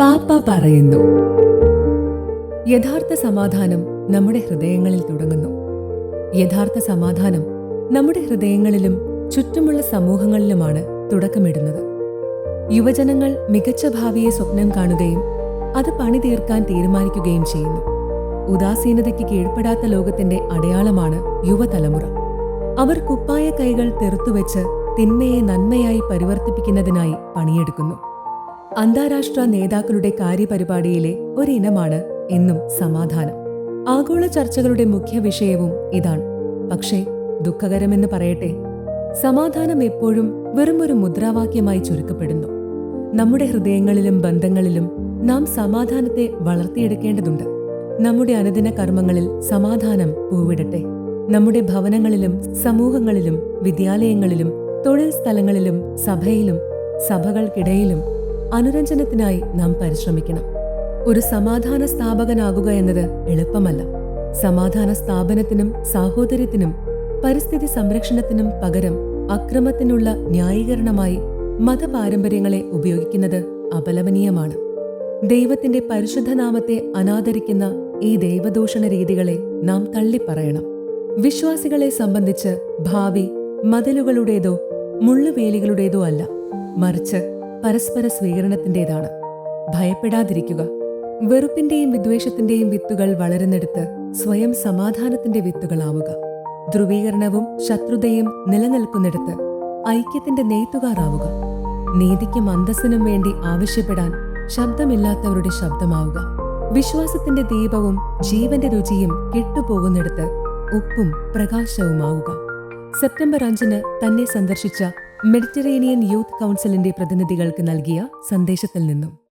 പാപ്പ പറയുന്നു. യഥാർത്ഥ സമാധാനം നമ്മുടെ ഹൃദയങ്ങളിൽ തുടങ്ങുന്നു. യഥാർത്ഥ സമാധാനം നമ്മുടെ ഹൃദയങ്ങളിലും ചുറ്റുമുള്ള സമൂഹങ്ങളിലുമാണ് തുടക്കമിടുന്നത്. യുവജനങ്ങൾ മികച്ച ഭാവിയെ സ്വപ്നം കാണുകയും അത് പണി തീർക്കാൻ തീരുമാനിക്കുകയും ചെയ്യുന്നു. ഉദാസീനതയ്ക്ക് കീഴ്പ്പെടാത്ത ലോകത്തിന്റെ അടയാളമാണ് യുവതലമുറ. അവർ കുപ്പായ കൈകൾ തെറുത്തുവെച്ച് തിന്മയെ നന്മയായി പരിവർത്തിപ്പിക്കുന്നതിനായി പണിയെടുക്കുന്നു. അന്താരാഷ്ട്ര നേതാക്കളുടെ കാര്യപരിപാടിയിലെ ഒരിനമാണ് എന്നും സമാധാനം. ആഗോള ചർച്ചകളുടെ മുഖ്യ വിഷയവും ഇതാണ്. പക്ഷേ ദുഃഖകരമെന്ന് പറയട്ടെ സമാധാനം എപ്പോഴും വെറുമൊരു മുദ്രാവാക്യമായി ചുരുക്കപ്പെടുന്നു. നമ്മുടെ ഹൃദയങ്ങളിലും ബന്ധങ്ങളിലും നാം സമാധാനത്തെ വളർത്തിയെടുക്കേണ്ടതുണ്ട്. നമ്മുടെ അനുദിന കർമ്മങ്ങളിൽ സമാധാനം പൂവിടട്ടെ. നമ്മുടെ ഭവനങ്ങളിലും സമൂഹങ്ങളിലും വിദ്യാലയങ്ങളിലും തൊഴിൽ സ്ഥലങ്ങളിലും സഭയിലും സഭകൾക്കിടയിലും അനുരഞ്ജനത്തിനായി നാം പരിശ്രമിക്കണം. ഒരു സമാധാന സ്ഥാപകനാകുക എന്നത് എളുപ്പമല്ല. സമാധാന സ്ഥാപനത്തിനും സാഹോദര്യത്തിനും പരിസ്ഥിതി സംരക്ഷണത്തിനും പകരം അക്രമത്തിനുള്ള ന്യായീകരണമായി മതപാരമ്പര്യങ്ങളെ ഉപയോഗിക്കുന്നത് അപലപനീയമാണ്. ദൈവത്തിന്റെ പരിശുദ്ധനാമത്തെ അനാദരിക്കുന്ന ഈ ദൈവദൂഷണ രീതികളെ നാം തള്ളിപ്പറയണം. വിശ്വാസികളെ സംബന്ധിച്ച് ഭാവി മതിലുകളുടേതോ മുള്ളുവേലികളുടേതോ അല്ല. മറിച്ച് പരസ്പര സ്വീകരണത്തിന്റെതാണ്. ഭയപ്പെടാതിരിക്കുക. വെറുപ്പിന്റെയും വിദ്വേഷത്തിന്റെയും വിത്തുകൾ വളരുന്നിടത്ത് സ്വയം സമാധാനത്തിന്റെ വിത്തുകളാവുക. ധ്രുവീകരണവും ശത്രുതയും നിലനിൽക്കുന്നിടത്ത് ഐക്യത്തിന്റെ നെയ്ത്തുകാറാവുക നീതിക്കും അന്തസ്സിനും വേണ്ടി ആവശ്യപ്പെടാൻ ശബ്ദമില്ലാത്തവരുടെ ശബ്ദമാവുക. വിശ്വാസത്തിന്റെ ദീപവും ജീവന്റെ രുചിയും കെട്ടുപോകുന്നിടത്ത് ഉപ്പും പ്രകാശവുമാവുക. സെപ്റ്റംബർ അഞ്ചിന് തന്നെ സന്ദർശിച്ച മെഡിറ്ററേനിയൻ യൂത്ത് കൗൺസിലിന്റെ പ്രതിനിധികൾക്ക് നൽകിയ സന്ദേശത്തിൽ നിന്നും.